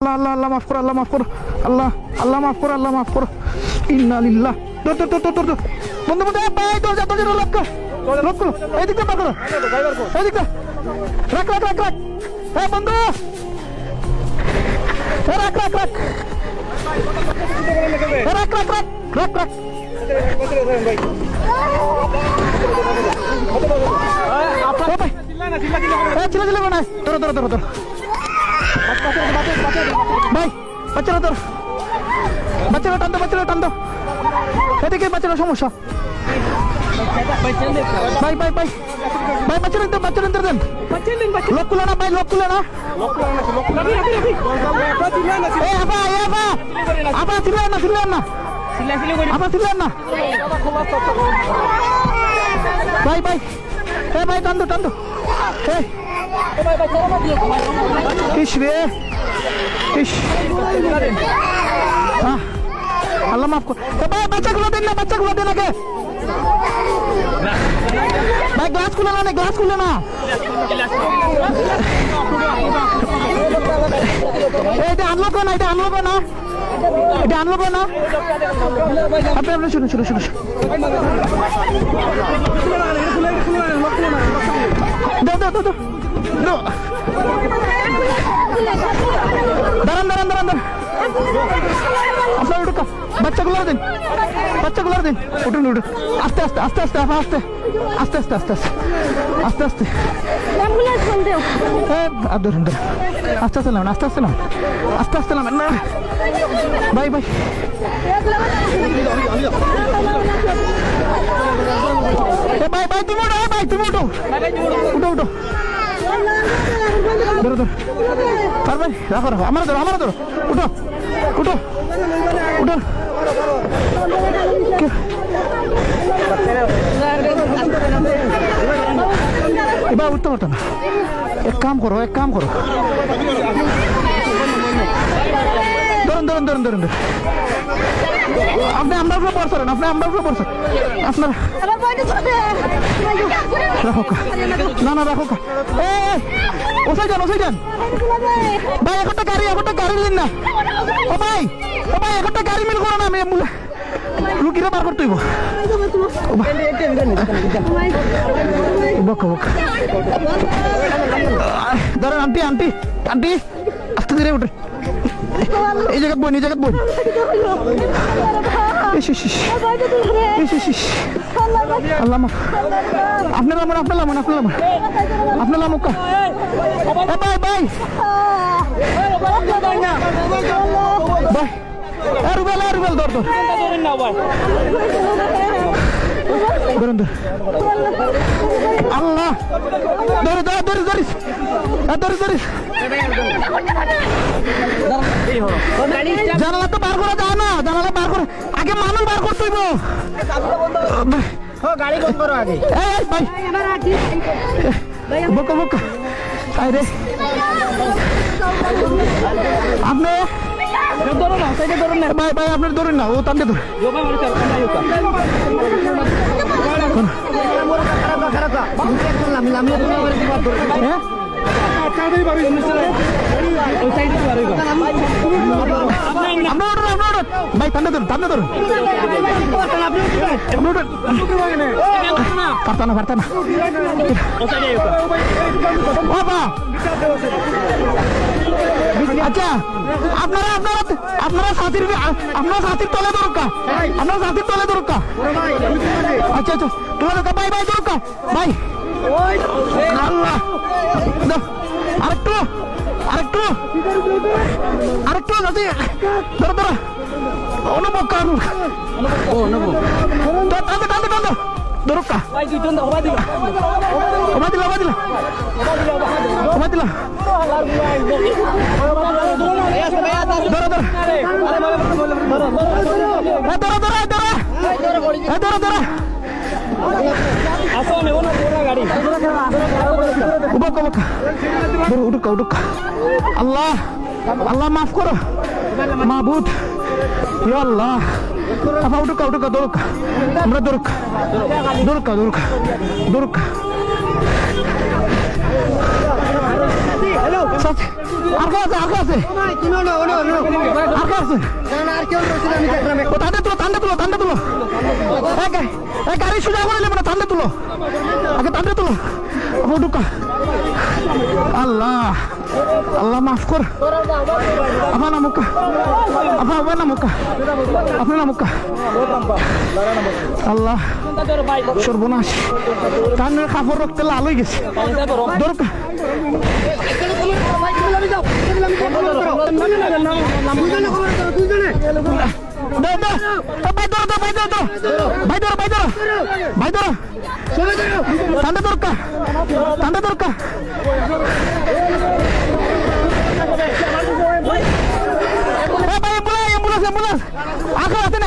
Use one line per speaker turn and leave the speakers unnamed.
আল্লাহ আল্লাহ আল্লাহ মাফ করো আল্লাহ মাফ করো আল্লাহ আল্লাহ মাফ করো আল্লাহ মাফ করো ইন্না লিল্লাহ দর দর দর দর দর বন্ধু বন্ধু ভাই দরজা দরজা লক কর লক করো এই দিকটা পার করো এই দিকটা রাখ রাখ রাখ রাখ এই বন্ধু রাখ রাখ রাখ রাখ রাখ রাখ রাখ ভাই, বাচ্চারা তোর বাচ্চারা টান দো, বাচ্চারা টান দো। এদিকে বাচ্চারা সমস্যা। ভাই ভাই ভাই। ভাই, বাচ্চারা দেন বাচ্চারা দেন লোক কুলে না, ভাই, লোক কুলে না। এ আবা এ আবা আবা ছিলেন না ছিলেন না। আবা ছিলেন না। ভাই ভাই। এ ভাই, টান দো, টান এ। ইস রে। ইস। আল্লাহ মাফ কর। ভাই, বাচ্চাগুলো দেন না, বাচ্চাগুলো দেন আগে। ভাই গ্লাস খুলে না গ্লাস খুলে না। এটা আনলোক না, এটা আনলোক না। এটা আনলোক না। আপনি আপনি শুনুন শুনুন শুনুন। দাও দাও দাও দাও। দাঁড়ান দাঁড়ান দাঁড়ান দাঁড়ান। আপনার উঠুক বাচ্চাগুলো দিন। বাচ্চাগুলো দিন। উঠুন উঠুন। আস্তে আস্তে আস্তে আস্তে আপা আস্তে আস্তে আস্তে আস্তে আস্তে। আস্তে আস্তে।
অ্যাম্বুলেন্স ফোন দেও।
আর ধরুন ধরুন আস্তে আস্তে নামেন আস্তে আস্তে নামেন আস্তে আস্তে নামেন না। ভাই এ ভাই ভাই তুমি উঠো ভাই তুমি উঠো। উঠো উঠো। ধরো ধরো। পারবে রাখো রাখো। আমার ধরো আমার ধরো। উঠো উঠো উঠো। এবার উঠতে পারতো না। এক কাম করো এক কাম করো। ধরুন ধরুন ধরুন ধরুন আপনি আমরা উপরে পড়ছেন আপনি আমরা উপরে পড়ছেন আপনার রাখো না না রাখো এ ওসাই যান ওসাই যান। ভাই একটা গাড়ি একটা গাড়ি দিন না। ও ভাই ও ভাই একটা গাড়ি মিল করো না আমি রুগীরা বার করতে হইব। বক বক ধরেন আন্টি আন্টি আন্টি, আস্তে ধীরে উঠে। এই জায়গাত বই এই আল্লাহ মাফ। আপনার লামন আপনার লামন আপনার আপনার bye bye bye Rubel Rubel ধর ধর। ধরুন ধর। আল্লাহ ধরে ধরে ধরে ধরিস। ধরে ধরিস। জানালা তো বার করা যায় না জানালা বার করে আগে মানুষ বার করতে হইব।
গাড়ি বন্ধ করো আগে।
এই ভাই। বকা বকা। আপনি ভাই ভাই আপনার ধরুন না ও তান্ডে ধর।
ধরে
হ্যাঁ? ভাই তান্ডে ধরুন তান্ডে ধরুন। না বাবা আচ্ছা আপনারা আপনারা আপনারা সাথীর আপনারা সাথীর তলে দরকার আপনারা সাথীর তলে দরকার আচ্ছা আচ্ছা তোলা দরকার ভাই ভাই দরকার ভাই আল্লাহ আরেকটু আরেকটু আরেকটু যাতে ধরো ধরো অনুভব কর
ও
দরকা
ভাই দুইজন দাও ভাই দিবা
ওমা দিলা। ওমা দিলা ওমা দিলা ধরো ধরো। ধরো ধরো। ধরো আল্লাহ আল্লাহ মাফ করো। মাহবুদ আল্লাহ আপা উঠুক উঠুক দরুক আমরা দরুক দরুক দরুক দরুক আছে আর আছে আর আছে
ভাই তুমি ওনো ওনো ওনো
আর কে আছে?
না আর কেউ রয়েছে না, আমি দেখলাম
ও ঠান্ডা তুলো ঠান্ডা তুলো ঠান্ডা তুলো। এই গা- এই গাড়ি সোজা করে নেবে না ঠান্ডা তুলো। আগে ঠান্ডা তুলো। ঢুকা আল্লাহ আল্লাহ মাফ কর। আপনার নামুকা। আপনার আপনার নামুকা আপনার নামুকা আল্লাহ, সর্বনাশ। কানের কাপড় রক্তে লাল হয়ে গেছে। দরকার।
দুজনে খবর করো দুজনে
Ah,